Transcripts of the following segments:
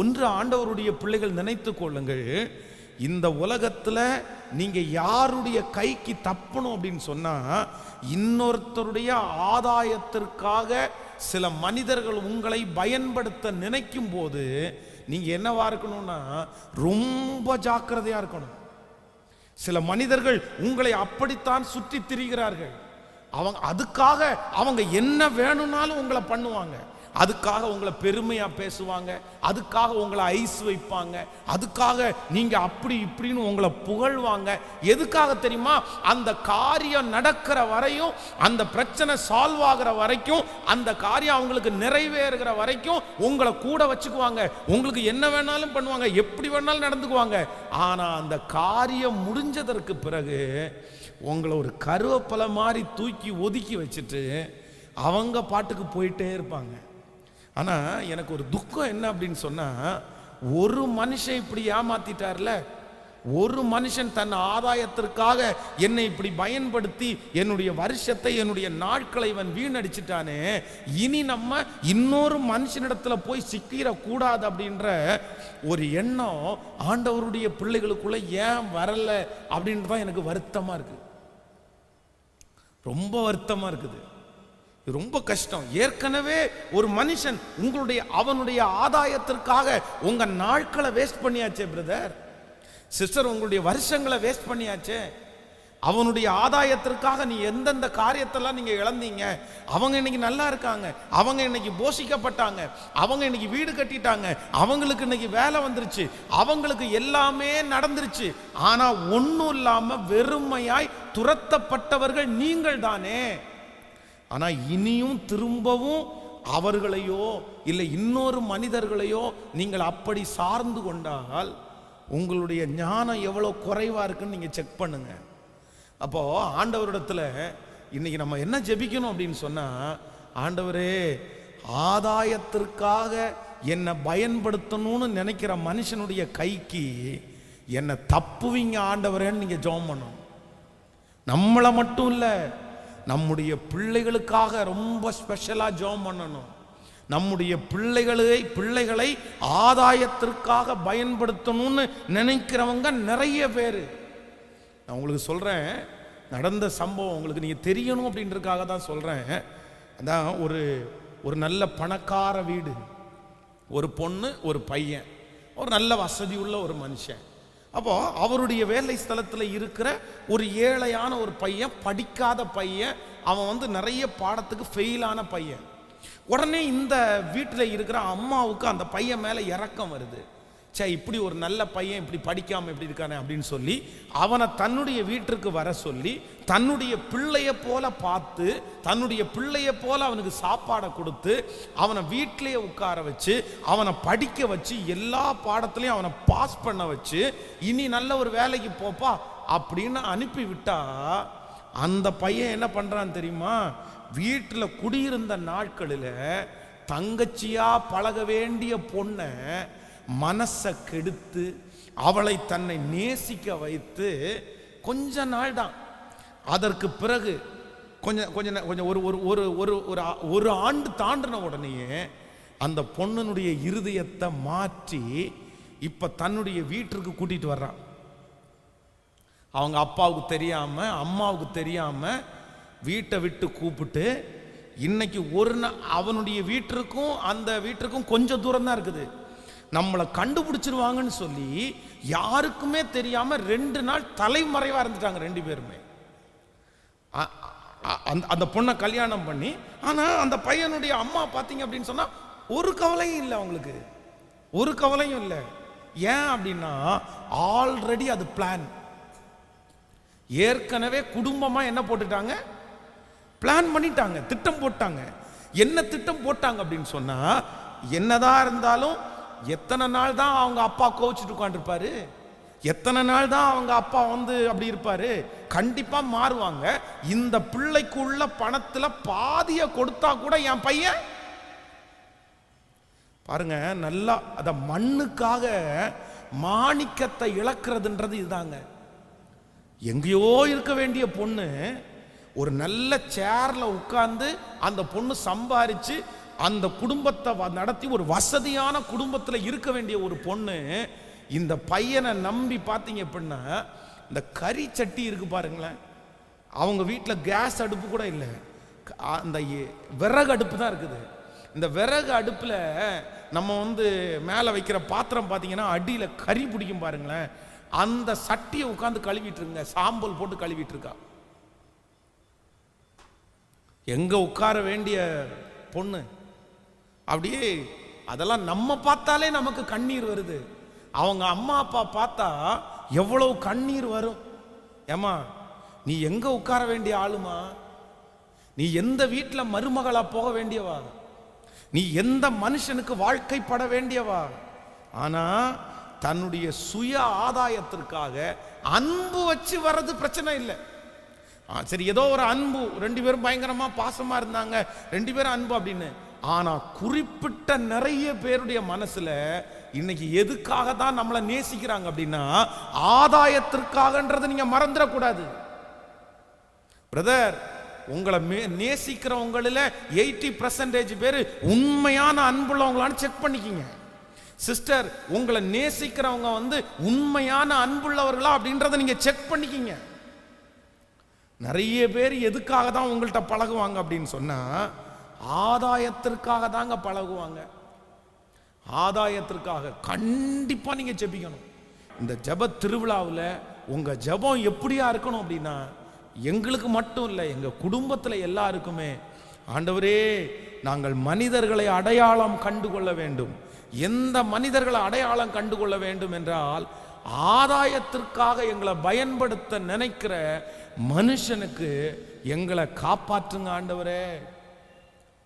ஒன்று ஆண்டவருடைய பிள்ளைகள் நினைத்து கொள்ளுங்கள். இந்த உலகத்தில் நீங்கள் யாருடைய கைக்கு தப்பணும் அப்படின்னு சொன்னால் இன்னொருத்தருடைய ஆதாயத்திற்காக சில மனிதர்கள் உங்களை பயன்படுத்த நினைக்கும் போது நீங்கள் என்னவா இருக்கணும்னா ரொம்ப ஜாக்கிரதையாக இருக்கணும். சில மனிதர்கள் உங்களை அப்படித்தான் சுற்றி திரிகிறார்கள். அவங்க அதுக்காக அவங்க என்ன வேணும்னாலும் உங்களை பண்ணுவாங்க. அதுக்காக உங்களை பெருமையாக பேசுவாங்க அதுக்காக உங்களை ஐஸ் வைப்பாங்க அதுக்காக நீங்கள் அப்படி இப்படின்னு உங்களை புகழ்வாங்க. எதுக்காக தெரியுமா? அந்த காரியம் நடக்கிற வரையும் அந்த பிரச்சனை சால்வ் ஆகிற வரைக்கும் அந்த காரியம் அவங்களுக்கு நிறைவேறுகிற வரைக்கும் உங்களை கூட வச்சுக்குவாங்க. உங்களுக்கு என்ன வேணாலும் பண்ணுவாங்க எப்படி வேணாலும் நடந்துக்குவாங்க. ஆனால் அந்த காரியம் முடிஞ்சதற்கு பிறகு உங்களை ஒரு கருவேப்பிலை மாதிரி தூக்கி ஒதுக்கி வச்சுட்டு அவங்க பாட்டுக்கு போயிட்டே இருப்பாங்க. ஆனால் எனக்கு ஒரு துக்கம் என்ன அப்படின்னு சொன்னால் ஒரு மனுஷன் இப்படி ஏமாத்திட்டார்ல? ஒரு மனுஷன் தன் ஆதாயத்திற்காக என்னை இப்படி பயன்படுத்தி என்னுடைய வருஷத்தை என்னுடைய நாட்களை இவன் வீணடிச்சிட்டானே இனி நம்ம இன்னொரு மனுஷனிடத்துல போய் சிக்கிடக்கூடாது அப்படின்ற ஒரு எண்ணம் ஆண்டவருடைய பிள்ளைகளுக்குள்ள ஏன் வரல அப்படின்றது தான் எனக்கு வருத்தமா இருக்கு. ரொம்ப வருத்தமா இருக்குது. ரொம்ப கஷ்டம். ஏற்கனவே ஒரு மனுஷன் உங்களுடைய அவனுடைய ஆதாயத்திற்காக உங்க நாட்களை வேஸ்ட் பண்ணியாச்சே பிரதர் சிஸ்டர் உங்களுடைய வருஷங்களை வேஸ்ட் பண்ணியாச்சே. அவனுடைய ஆதாயத்திற்காக நீ எந்தெந்த காரியத்தெல்லாம் நீங்கள் இழந்தீங்க அவங்க இன்னைக்கு நல்லா இருக்காங்க அவங்க இன்னைக்கு போஷிக்கப்பட்டாங்க அவங்க இன்னைக்கு வீடு கட்டிட்டாங்க அவங்களுக்கு இன்னைக்கு வேலை வந்துருச்சு அவங்களுக்கு எல்லாமே நடந்துருச்சு. ஆனால் ஒன்றும் இல்லாமல் வெறுமையாய் துரத்தப்பட்டவர்கள் நீங்கள் தானே ஆனால் இனியும் திரும்பவும் அவர்களையோ இல்லை இன்னொரு மனிதர்களையோ நீங்கள் அப்படி சார்ந்து கொண்டால் உங்களுடைய ஞானம் எவ்வளோ குறைவாக இருக்குன்னு நீங்கள் செக் பண்ணுங்க. அப்போது ஆண்டவரிடத்தில் இன்றைக்கி நம்ம என்ன ஜெபிக்கணும் அப்படின்னு சொன்னால் ஆண்டவரே ஆதாயத்திற்காக என்னை பயன்படுத்தணும்னு நினைக்கிற மனுஷனுடைய கைக்கு என்னை தப்புவீங்க ஆண்டவரேன்னு நீங்கள் ஜோம் பண்ணணும். நம்மளை மட்டும் இல்லை நம்முடைய பிள்ளைகளுக்காக ரொம்ப ஸ்பெஷலாக ஜோம் பண்ணணும். நம்முடைய பிள்ளைகளை பிள்ளைகளை ஆதாயத்திற்காக பயன்படுத்தணும்னு நினைக்கிறவங்க நிறைய பேர். நான் உங்களுக்கு சொல்கிறேன் நடந்த சம்பவம் உங்களுக்கு நீங்கள் தெரியணும் அப்படின்றதுக்காக தான் சொல்கிறேன் அதான் ஒரு ஒரு நல்ல பணக்கார வீடு. ஒரு பொண்ணு ஒரு பையன். ஒரு நல்ல வசதி உள்ள ஒரு மனுஷன். அப்போ அவருடைய வேலை ஸ்தலத்தில் இருக்கிற ஒரு ஏழையான ஒரு பையன் படிக்காத பையன் அவன் வந்து நிறைய பாடத்துக்கு ஃபெயிலான பையன். உடனே இந்த வீட்டில் இருக்கிற அம்மாவுக்கு அந்த பையன் மேலே இறக்கம் வருது. சே இப்படி ஒரு நல்ல பையன் இப்படி படிக்காம இப்படி இருக்கானே அப்படின்னு சொல்லி அவனை தன்னுடைய வீட்டிற்கு வர சொல்லி தன்னுடைய பிள்ளைய போல பார்த்து தன்னுடைய பிள்ளைய போல அவனுக்கு சாப்பாடை கொடுத்து அவனை வீட்டிலேயே உட்கார வச்சு அவனை படிக்க வச்சு எல்லா பாடத்துலையும் அவனை பாஸ் பண்ண வச்சு இனி நல்ல ஒரு வேலைக்கு போப்பா அப்படின்னு அனுப்பி விட்டா அந்த பையன் என்ன பண்றான் தெரியுமா? வீட்டில் குடியிருந்த நாட்களில் தங்கச்சியா பழக வேண்டிய பொண்ணை மனசை கெடுத்து அவளை தன்னை நேசிக்க வைத்து கொஞ்ச நாள் தான் அதற்கு பிறகு கொஞ்சம் கொஞ்சம் கொஞ்சம் ஒரு ஒரு ஒரு ஒரு ஒரு ஒரு ஆண்டு தாண்டின உடனேயே அந்த பொண்ணுனுடைய இருதயத்தை மாற்றி இப்போ தன்னுடைய வீட்டிற்கு கூட்டிகிட்டு வர்றான் அவங்க அப்பாவுக்கு தெரியாமல் அம்மாவுக்கு தெரியாமல் வீட்டை விட்டு கூப்பிட்டு இன்னைக்கு ஒரு நாள் அவனுடைய வீட்டிற்கும் அந்த வீட்டிற்கும் கொஞ்சம் தூரம் தான் இருக்குது. நம்மளை கண்டுபிடிச்சிருவாங்கன்னு சொல்லி யாருக்குமே தெரியாம ரெண்டு நாள் தலைமறைவா இருந்துட்டாங்க ரெண்டு பேருமே. அ- அந்த அந்த பொண்ணை கல்யாணம் பண்ணி ஆனால் அந்த பையனுடைய அம்மா பார்த்தீங்க அப்படின்னு சொன்னால் ஒரு கவலையும் இல்லை அவங்களுக்கு. ஒரு கவலையும் இல்லை. ஏன் அப்படின்னா ஆல்ரெடி அது பிளான் ஏற்கனவே குடும்பமாக என்ன போட்டுட்டாங்க? பிளான் பண்ணிட்டாங்க திட்டம் போட்டாங்க. என்ன திட்டம் போட்டாங்க அப்படின்னு சொன்னால் என்னதான் இருந்தாலும் எத்தனை நாள் தான் அவங்க அப்பா கோவிச்சுட்டு உட்காந்துருப்பாரு எத்தனை நாள் தான் அவங்க அப்பா வந்து அப்படி இருப்பாரு? கண்டிப்பா மாறுவாங்க. இந்த பிள்ளைக்குள்ள பணத்துல பாதிய கொடுத்தா கூட என் பையன் பாருங்க நல்லா அத மண்ணுக்காக மாணிக்கத்தை இழக்கிறதுன்றது இதுதாங்க. எங்கேயோ இருக்க வேண்டிய பொண்ணு ஒரு நல்ல சேர்ல உட்கார்ந்து அந்த பொண்ணு சம்பாரிச்சு அந்த குடும்பத்தை வ- நடத்தி ஒரு வசதியான குடும்பத்தில் இருக்க வேண்டிய ஒரு பொண்ணு இந்த பையனை நம்பி பார்த்தீங்க அப்படின்னா இந்த கறி சட்டி இருக்கு பாருங்களேன். அவங்க வீட்டில் கேஸ் அடுப்பு கூட இல்லை. க- அந்த எ- விறகு அடுப்பு தான் இருக்குது. இந்த விறகு அடுப்பில் நம்ம வந்து மேலே வைக்கிற பாத்திரம் பார்த்தீங்கன்னா அடியில் கறி பிடிக்கும் பாருங்களேன். அந்த சட்டியை உட்காந்து கழுவிட்டுருங்க சாம்பல் போட்டு கழுவிட்டுருக்கா எங்கே உட்கார வேண்டிய பொண்ணு அப்படியே அதெல்லாம் நம்ம பார்த்தாலே நமக்கு கண்ணீர் வருது. அவங்க அம்மா அப்பா பார்த்தா எவ்வளவு கண்ணீர் வரும். ஏமா நீ எங்க உட்கார வேண்டிய ஆளுமா? நீ எந்த வீட்டில் மருமகளா போக வேண்டியவா? நீ எந்த மனுஷனுக்கு வாழ்க்கைப்பட வேண்டியவா? ஆனா தன்னுடைய சுய ஆதாயத்திற்காக அன்பு வச்சு வர்றது பிரச்சனை இல்லை. ஆ, சரி ஏதோ ஒரு அன்பு. ரெண்டு பேரும் பயங்கரமா பாசமா இருந்தாங்க. ரெண்டு பேரும் அன்பு அப்படின்னு. ஆனா குறிப்பிட்ட நிறைய பேருடைய மனசுல இன்னைக்கு எதுக்காக தான் நம்மளை நேசிக்கிறாங்க அப்படின்னா ஆதாயத்திற்காகன்றதை நீங்க மறந்துடக்கூடாது. பிரதர் உங்களை மே நேசிக்கிறவங்களில் எயிட்டி பர்சன்டேஜ் பேர் உண்மையான அன்புள்ளவங்களான்னு செக் பண்ணிக்கிங்க. சிஸ்டர் உங்களை நேசிக்கிறவங்க வந்து உண்மையான அன்புள்ளவர்களா அப்படின்றத நீங்கள் செக் பண்ணிக்கிங்க. நிறைய பேர் எதுக்காக தான் உங்கள்கிட்ட பழகுவாங்க அப்படின்னு சொன்னால் ஆதாயத்திற்காக தாங்க பழகுவாங்க. ஆதாயத்திற்காக கண்டிப்பாக நீங்கள் ஜெபிக்கணும். இந்த ஜெப திருவிழாவில் உங்கள் ஜெபம் எப்படியா இருக்கணும் அப்படின்னா எங்களுக்கு மட்டும் இல்லை எங்கள் குடும்பத்தில் எல்லாருக்குமே ஆண்டவரே நாங்கள் மனிதர்களை அடையாளம் கண்டு கொள்ள வேண்டும். எந்த மனிதர்களை அடையாளம் கண்டு கொள்ள வேண்டும் என்றால் ஆதாயத்திற்காக எங்களை பயன்படுத்த நினைக்கிற மனுஷனுக்கு எங்களை காப்பாற்றுங்க ஆண்டவரே.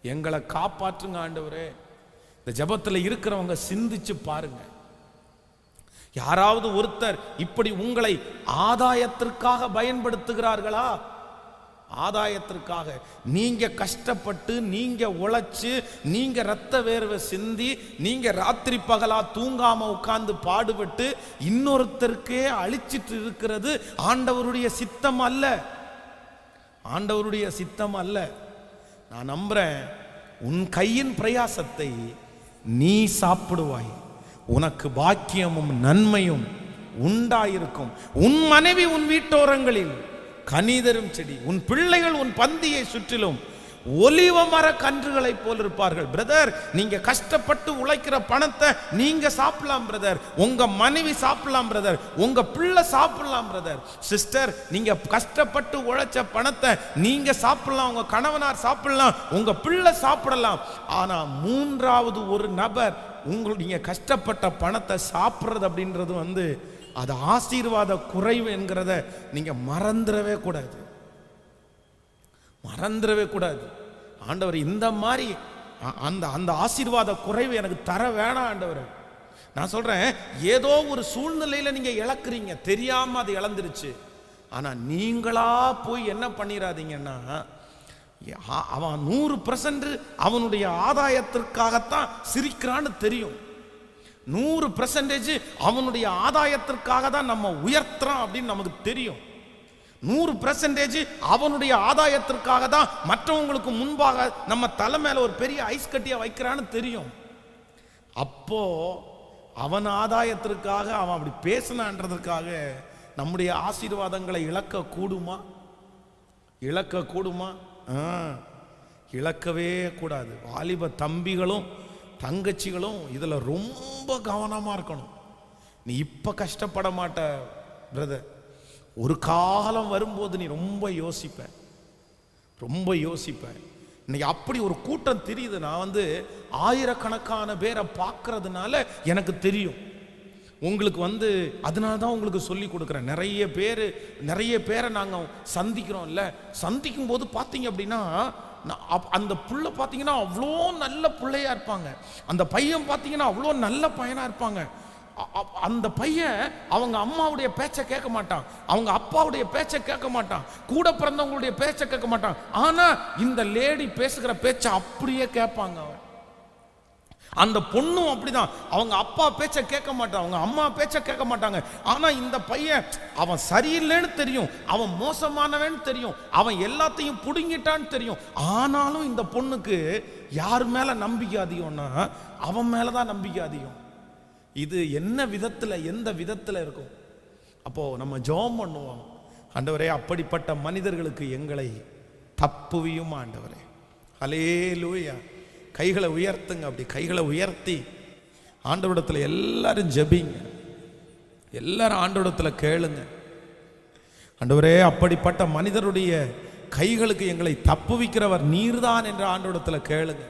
எங்களை காப்பாற்றுங்க ஆண்டவரே. இந்த ஜெபத்தில் இருக்கிறவங்க சிந்திச்சு பாருங்க. யாராவது ஒருத்தர் இப்படி உங்களை ஆதாயத்திற்காக பயன்படுத்துகிறார்களா? ஆதாயத்திற்காக. நீங்க கஷ்டப்பட்டு நீங்க உழைச்சு நீங்க ரத்த வேர்வை சிந்தி நீங்க ராத்திரி பகலா தூங்காம உட்கார்ந்து பாடுபட்டு இன்னொருத்தருக்கே அழிச்சிட்டு இருக்கிறது ஆண்டவருடைய சித்தம் அல்ல. ஆண்டவருடைய சித்தம் அல்ல. நான் நம்புறேன் உன் கையின் பிரயாசத்தை நீ சாப்பிடுவாய். உனக்கு பாக்கியமும் நன்மையும் உண்டாயிருக்கும். உன் மனைவி உன் வீட்டோரங்களில் கனிதரும் செடி உன் பிள்ளைகள் உன் பந்தியை சுற்றிலும் ஒலிவ மர கன்றுகளைப் போல் இருப்பார்கள். பிரதர் நீங்க கஷ்டப்பட்டு உழைக்கிற பணத்தை நீங்க சாப்பிடலாம் பிரதர் உங்க மனைவி சாப்பிடலாம் பிரதர் உங்க பிள்ளை சாப்பிடலாம் பிரதர் சிஸ்டர் நீங்க கஷ்டப்பட்டு உழைச்ச பணத்தை நீங்க சாப்பிடலாம் உங்க கணவனார் சாப்பிடலாம் உங்க பிள்ளை சாப்பிடலாம். ஆனா மூன்றாவது ஒரு நபர் உங்களுடைய கஷ்டப்பட்ட பணத்தை சாப்பிட்றது அப்படின்றது வந்து அது ஆசீர்வாத குறைவு என்கிறத நீங்க மறந்துடவே கூடாது. மறந்துடவே கூடாது. ஆண்டவர் இந்த மாதிரி அந்த அந்த ஆசீர்வாத குறைவு எனக்கு தர வேணாம் ஆண்டவர். நான் சொல்கிறேன் ஏதோ ஒரு சூழ்நிலையில் நீங்கள் இழக்கிறீங்க தெரியாமல் அது இழந்துருச்சு. ஆனால் நீங்களா போய் என்ன பண்ணிடாதீங்கன்னா அவன் நூறு பர்சன்ட் அவனுடைய ஆதாயத்திற்காகத்தான் சிரிக்கிறான்னு தெரியும். நூறு பர்சன்டேஜ் அவனுடைய ஆதாயத்திற்காக தான் நம்ம உயர்த்துறோம் அப்படின்னு நமக்கு தெரியும். நூறு பெர்சன்டேஜ் அவனுடைய ஆதாயத்திற்காக தான் மற்றவங்களுக்கு முன்பாக நம்ம தலை மேல ஒரு பெரிய ஐஸ் கட்டியா வைக்கிறான்னு தெரியும். அப்போ அவன் ஆதாயத்திற்காக அவன் அப்படி பேசினான்றதுக்காக நம்முடைய ஆசீர்வாதங்களை இழக்க கூடுமா இழக்க கூடுமா ஆ, இழக்கவே கூடாது. வாலிப தம்பிகளும் தங்கச்சிகளும் இதில் ரொம்ப கவனமாக இருக்கணும். நீ இப்போ கஷ்டப்பட மாட்ட பிரதர் ஒரு காலம் வரும்போது நீ ரொம்ப யோசிப்ப. ரொம்ப யோசிப்பேன் இன்னைக்கு அப்படி ஒரு கூட்டம் தெரியுது. நான் வந்து ஆயிரக்கணக்கான பேரை பார்க்கறதுனால எனக்கு தெரியும். உங்களுக்கு வந்து அதனால தான் உங்களுக்கு சொல்லி கொடுக்குறேன். நிறைய பேர் நிறைய பேரை நாங்கள் சந்திக்கிறோம்ல. சந்திக்கும் போது பார்த்தீங்க அப்படின்னா நான் அப்- அந்த புள்ள பார்த்தீங்கன்னா அவ்வளோ நல்ல பிள்ளையா இருப்பாங்க. அந்த பையன் பார்த்தீங்கன்னா அவ்வளோ நல்ல பையனாக இருப்பாங்க. அந்த பையன் அவங்க அம்மாவுடைய பேச்சை கேட்க மாட்டான். அவங்க அப்பாவுடைய பேச்சை கேட்க மாட்டான். கூட பிறந்தவங்களுடைய பேச்சை கேட்க மாட்டான். ஆனா இந்த லேடி பேசுகிற பேச்சை அப்படியே கேட்பாங்க அவன். அந்த பொண்ணும் அப்படிதான். அவங்க அப்பா பேச்ச கேட்க மாட்டான். அவங்க அம்மா பேச்ச கேட்க மாட்டாங்க. ஆனா இந்த பையன் அவன் சரியில்லைன்னு தெரியும். அவன் மோசமானவன்னு தெரியும். அவன் எல்லாத்தையும் புடுங்கிட்டான்னு தெரியும். ஆனாலும் இந்த பொண்ணுக்கு யார் மேல நம்பிக்கை அதிகம்னா அவன் மேலதான் நம்பிக்கை அதிகம். இது என்ன விதத்தில் எந்த விதத்தில் இருக்கும்? அப்போது நம்ம ஜெபம் பண்ணுவோம். ஆண்டவரே அப்படிப்பட்ட மனிதர்களுக்கு எங்களை தப்புவியும் ஆண்டவரே. அலே லூயா கைகளை உயர்த்துங்க அப்படி கைகளை உயர்த்தி. ஆண்டவரிடத்துல எல்லாரும் ஜெபிங்க. எல்லாரும் ஆண்டவரிடத்துல கேளுங்க. ஆண்டவரே அப்படிப்பட்ட மனிதருடைய கைகளுக்கு எங்களை தப்புவிக்கிறவர் நீர்தான் என்ற ஆண்டவரிடத்துல கேளுங்க.